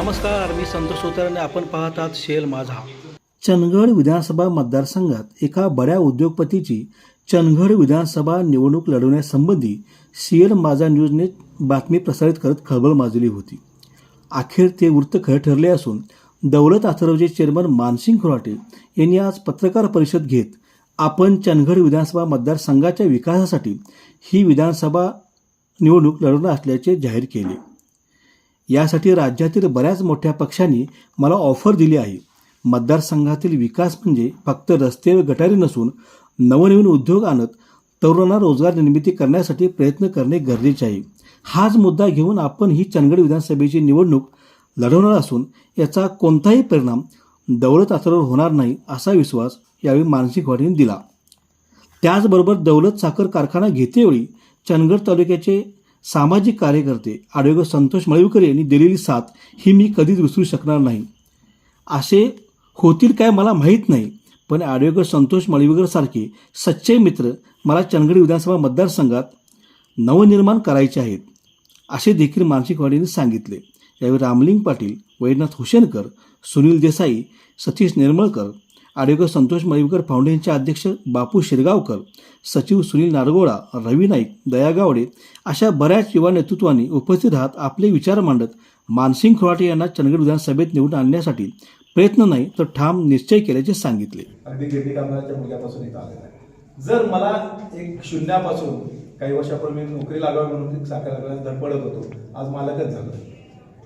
नमस्कार मी संतोष सोतर आपण पाहत आहात शेल माझा. चंदगड विधानसभा मतदारसंघात एका बड्या उद्योगपतीची चंदगड विधानसभा निवडणूक लढवण्यासंबंधी सीएल माझा न्यूजने बातमी प्रसारित करत खळबळ माजली होती. अखेर ते वृत्त खरं ठरले असून दौलत आथरवचे चेअरमन मानसिंग खुराटे यांनी आज पत्रकार परिषद घेत आपण चंदगड विधानसभा मतदारसंघाच्या विकासासाठी ही विधानसभा निवडणूक लढवणार असल्याचे जाहीर केले. यासाठी राज्यातील बऱ्याच मोठ्या पक्षांनी मला ऑफर दिली आहे. मतदारसंघातील विकास म्हणजे फक्त रस्ते व गटारी नसून नवनवीन उद्योग आणत तरुणांना रोजगार निर्मिती करण्यासाठी प्रयत्न करणे गरजेचे आहे. हाच मुद्दा घेऊन आपण ही चंदगड विधानसभेची निवडणूक लढवणार असून याचा कोणताही परिणाम दौलत आथरवर होणार नाही असा विश्वास यावेळी मानसिक वाढीने दिला. त्याचबरोबर दौलत साखर कारखाना घेतेवेळी चंदगड तालुक्याचे सामाजिक कार्यकर्ते आरोग्य संतोष मळीवकर यांनी दिलेली साथ ही मी कधीच विसरू शकणार नाही. असे होतील काय मला माहीत नाही पण आरोग्य संतोष मळीवकरसारखे सच्चे मित्र मला चंदगड विधानसभा मतदारसंघात नवनिर्माण करायचे आहेत असे देखील मानसिक वाडीने सांगितले. यावेळी रामलिंग पाटील वैद्यनाथ हुसेनकर सुनील देसाई सतीश निर्मळकर आरोग्य संतोष मळीवकर फाउंडेशनचे अध्यक्ष बापू शिरगावकर सचिव सुनील नारगोळा रवी नाईक दया गावडे अशा बऱ्याच युवा नेतृत्वांनी उपस्थित राहत आपले विचार मांडत मानसिंग खोराटे यांना चंदगड विधानसभेत निवडून आणण्यासाठी प्रयत्न नाही तर ठाम निश्चय केल्याचे सांगितले. जर मला एक शून्यापासून काही वर्षापूर्वी नोकरी लागावी म्हणून साखर धडपडत होतो आज मालकच झालं.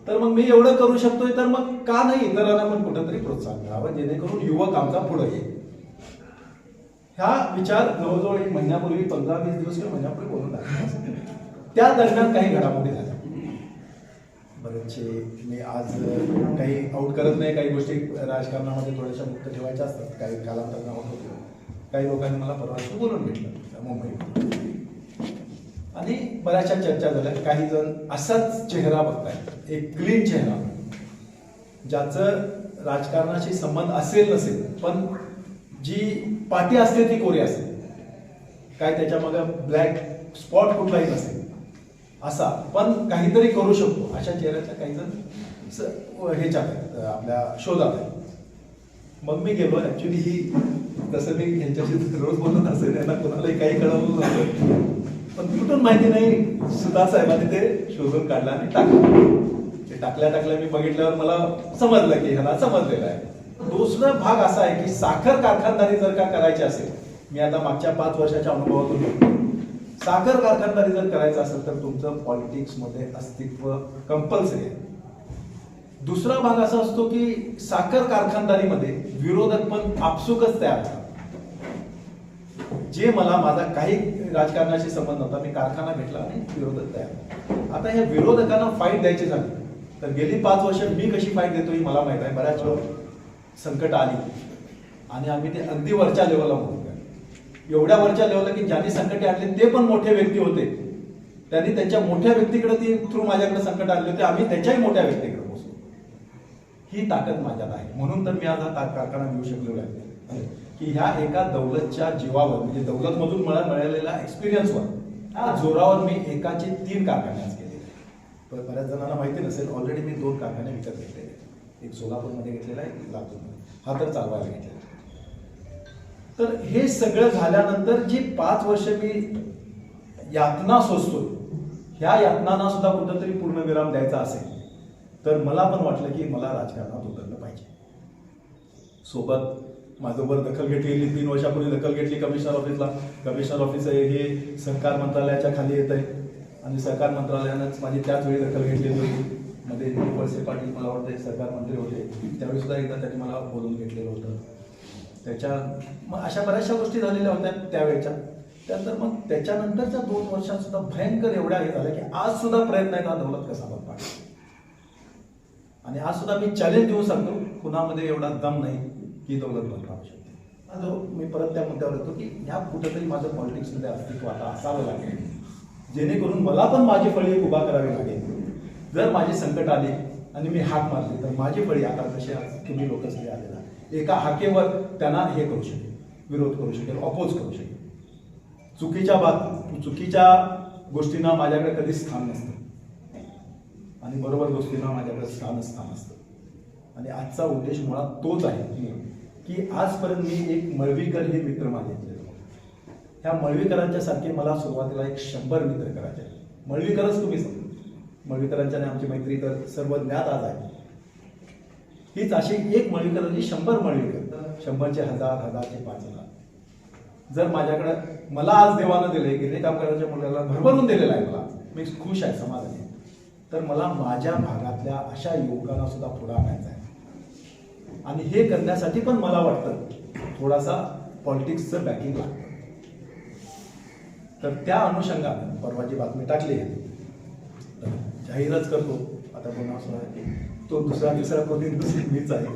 तर मग मी एवढं करू शकतोय तर मग का नाही इतरांना पण कुठंतरी प्रोत्साहन मिळावं जेणेकरून युवक आमचा पुढे येईल? ह्या विचार जवळजवळ एक महिन्यापूर्वी पंधरा वीस दिवस किंवा महिन्यापूर्वी बोलून आले त्या दरम्यान काही घडामोडी झाल्या. बरेचसे मी आज काही आउट करत नाही काही गोष्टी राजकारणामध्ये थोड्याशा मुक्त ठेवायच्या असतात. काही कालांतरानं आउट होतो. काही लोकांनी मला परवा बोलून घेतलं मुंबईत आणि बऱ्याचशा चर्चा झाल्या. काही जण असाच चेहरा बघतायत. एक क्लीन चेहरा. ज्याचं राजकारणाशी संबंध असेल नसेल पण जी पाठी असते ती कोरी असते काय त्याच्यामध्ये ब्लॅक स्पॉट कुठलाही नसेल. असा. पण काहीतरी करू शकतो. अशा चेहऱ्याच्या काही जण ह्याच्यात आहेत, आपल्या शोधात आहे मग मी गेलो. ऍक्च्युली ही तसं मी ह्यांच्याशी रोज बोलत असेल. यांना कोणालाही काही कळवलं नव्हतं पण कुठून माहिती नाही. सुधा साहेबांनी ते शोधून काढलं आणि टाकलं. ते टाकल्या टाकल्या मी बघितल्यावर मला समजलं की ह्याला समजलेलं आहे. दुसरा भाग असा आहे की साखर कारखानदारी जर का करायची असेल मी आता मागच्या पाच वर्षाच्या अनुभवातून साखर कारखानदारी जर करायचं असेल तर तुमचं पॉलिटिक्समध्ये अस्तित्व कंपल्सरी आहे. दुसरा भाग असा असतो की साखर कारखानदारीमध्ये विरोधक पण आपसुकच तयार होतात. जे मला माझा काही राजकारणाशी संबंध नव्हता मी कारखाना भेटला आणि विरोधक तयार. आता ह्या विरोधकांना फाईट द्यायची झाली. तर गेली पाच वर्ष मी कशी फाईट देतो ही मला माहीत आहे. बऱ्याच वेळ संकट आली. आणि आम्ही ते अगदी वरच्या लेवलला म्हणतो एवढ्या वरच्या लेवलला की ज्यांनी संकटे आणले ते पण मोठे व्यक्ती होते. त्यांनी त्यांच्या मोठ्या व्यक्तीकडे ती थ्रू माझ्याकडे संकट आणले होते. आम्ही त्याच्याही मोठ्या व्यक्तीकडे पोहोचलो ही ताकद माझ्यात आहे. म्हणून तर मी आज हा ता- कारखाना घेऊ शकलेलो आहे की ह्या एका दौलतच्या जीवावर म्हणजे दौलत मधून मला मिळालेल्या एक्सपिरियन्सवर ह्या जोरावर मी एकाचे तीन कारखाने आज केले पण बऱ्याच जणांना माहिती नसेल ऑलरेडी मी दोन कारखाने विकत घेतलेले एक सोलापूरमध्ये घेतलेला आहे एक लातूरमध्ये. हा तर चालवायला घेतलेला तर हे सगळं झाल्यानंतर जी पाच वर्ष मी यातना सोसतो ह्या यातनांना सुद्धा कुठंतरी पूर्णविराम द्यायचा असेल तर मला पण वाटलं की मला राजकारणात उतरलं पाहिजे. सोबत माझ्यावर दखल घेतलेली तीन वर्षापूर्वी दखल घेतली कमिशनर ऑफिसला. कमिशनर ऑफिस आहे हे सहकार मंत्रालयाच्या खाली येत आहे आणि सहकार मंत्रालयानंच माझी त्याच वेळी दखल घेतलेली होती. मध्ये वळसे पाटील मला वाटतं सहकार मंत्री होते. त्यावेळी सुद्धा एकदा त्यांनी मला बोलून घेतलेलं होतं. त्याच्या मग अशा बऱ्याचशा गोष्टी झालेल्या होत्या त्यावेळेच्या. त्यानंतर मग त्याच्यानंतरच्या दोन वर्षात सुद्धा भयंकर एवढ्या हे झाल्या की आज सुद्धा प्रयत्न आहे हा दौलत कसा बनवा आणि आज सुद्धा मी चॅलेंज देऊ सांगतो. कुणामध्ये एवढा दम नाही. की दौलत राहू शकते. जो मी परत त्या मुद्द्यावर येतो की ह्या कुठंतरी माझं पॉलिटिक्समध्ये अस्तित्व आता असावं लागेल. जेणेकरून मला पण माझी फळी उभा करावी लागेल. जर माझे संकट आले आणि मी हाक मारली तर माझी फळी आता जशी तुम्ही लोकसभे आलेला एका हाकेवर त्यांना हे करू शकेल विरोध करू शकेल अपोज करू शकेल. चुकीच्या बात चुकीच्या गोष्टींना माझ्याकडे कधीच स्थान नसतं. आणि बरोबर गोष्टींना माझ्याकडे स्थान स्थान असतं. आणि आजचा उद्देश मुळात तोच आहे. की आजपर्यंत मी एक मळवीकर हे मित्र मागितले ह्या मळवीकरांच्या सारखे मला सुरुवातीला एक शंभर मित्र करायचे. मळवीकरच तुम्ही समजा. मळवीकरांच्या आणि आमची मैत्री तर सर्व ज्ञात आज आहे. हीच अशी एक मळवीकरांची शंभर मळवीकर शंभरचे हजार हजारचे पाच हजार. जर माझ्याकडे मला आज देवानं दिले गिरणी करायच्या मुलाला भरभरून दिलेलं आहे मला. मी खुश आहे समाधानी तर मला माझ्या भागातल्या अशा युवकांना सुद्धा पुढे आणायचं आहे. आणि हे करण्यासाठी पण मला वाटतं थोडासा पॉलिटिक्सचं बॅकिंग लागतं. तर त्या अनुषंगानं परवाची बातमी टाकली आहे तर जाहीरच करतो. आता कोणास तो दुसरा तिसरा कोणी दुसरी मीच आहे.